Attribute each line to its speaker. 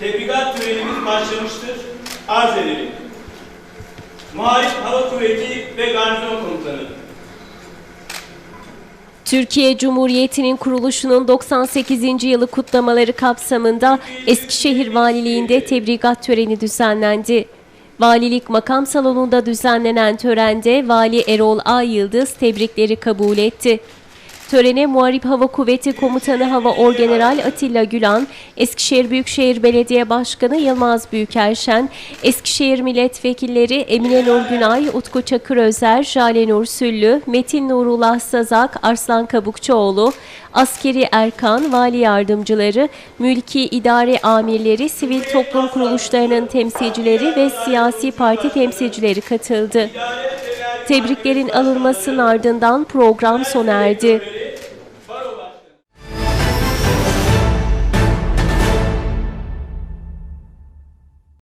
Speaker 1: bugün başlamıştır. Arz edelim. Muharip Hava Kuvveti ve Garnizon Komutanı.
Speaker 2: Türkiye Cumhuriyeti'nin kuruluşunun 98. yılı kutlamaları kapsamında Eskişehir Valiliği'nde tebrikat töreni düzenlendi. Valilik makam salonunda düzenlenen törende Vali Erol A. Yıldız tebrikleri kabul etti. Törene Muharip Hava Kuvveti Komutanı Hava Orgeneral Atilla Gülan, Eskişehir Büyükşehir Belediye Başkanı Yılmaz Büyükerşen, Eskişehir Milletvekilleri Emine Nur Günay, Utku Çakır Özer, Jale Nur Süllü, Metin Nurullah Sazak, Arslan Kabukçuoğlu, Askeri Erkan, Vali Yardımcıları, Mülki İdare Amirleri, sivil toplum kuruluşlarının temsilcileri ve siyasi parti temsilcileri katıldı. Tebriklerin alınmasının ardından program sona erdi.